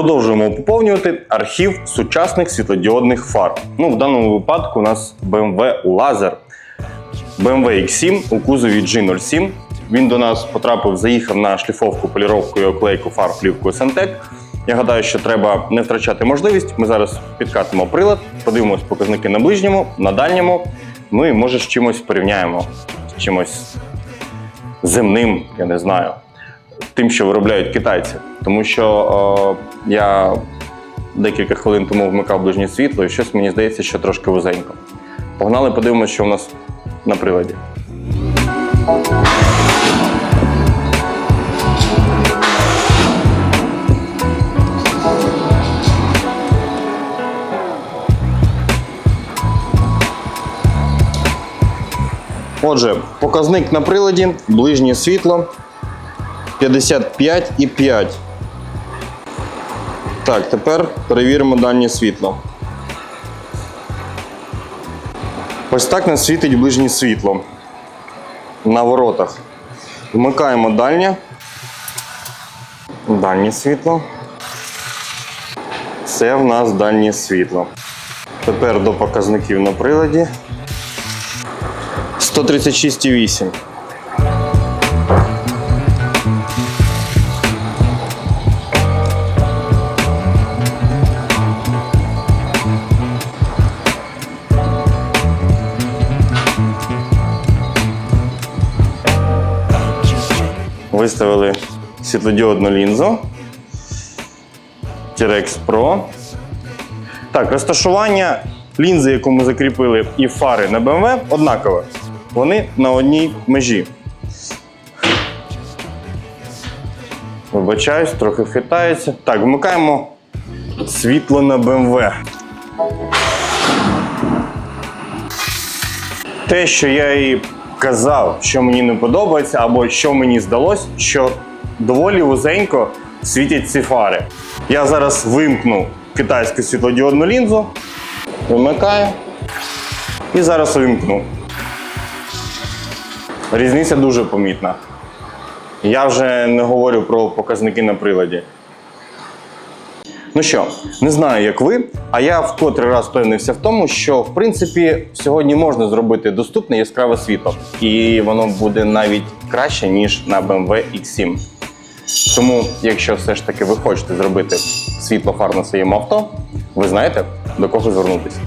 Продовжуємо поповнювати архів сучасних світлодіодних фар. Ну, в даному випадку у нас BMW Laser. BMW X7 у кузові G07. Він до нас потрапив, заїхав на шліфовку, поліровку і оклейку фар плівкою Sentec. Я гадаю, що треба не втрачати можливість. Ми зараз підкатимо прилад, подивимось показники на ближньому, на дальньому. Ну і може з чимось порівняємо, з чимось земним, я не знаю, тим, що виробляють китайці. Тому що е, я декілька хвилин тому вмикав ближнє світло, і щось мені здається, що трошки вузенько. Погнали, подивимося, що в нас на приладі. Отже, показник на приладі, ближнє світло 55,5. Так, тепер перевіримо дальнє світло. Ось так нас світить ближнє світло на воротах. Вмикаємо дальнє. Дальнє світло. Це в нас дальнє світло. Тепер до показників на приладі. 136,8. Виставили світлодіодну лінзу. T-Rex Pro. Так, розташування лінзи, яку ми закріпили, і фари на BMW однакове. Вони на одній межі. Вибачаюсь, трохи хитається. Так, вмикаємо світло на BMW. Те, що я і казав, що мені не подобається, або що мені здалось, що доволі вузенько світять ці фари. Я зараз вимкну китайську світлодіодну лінзу, вимикаю і зараз вимкну. Різниця дуже помітна. Я вже не говорю про показники на приладі. Ну що, не знаю, як ви, а я в котрий раз впевнився в тому, що в принципі сьогодні можна зробити доступне яскраве світло, і воно буде навіть краще, ніж на BMW X7. Тому, якщо все ж таки ви хочете зробити світло фар на своєму авто, ви знаєте до кого звернутися.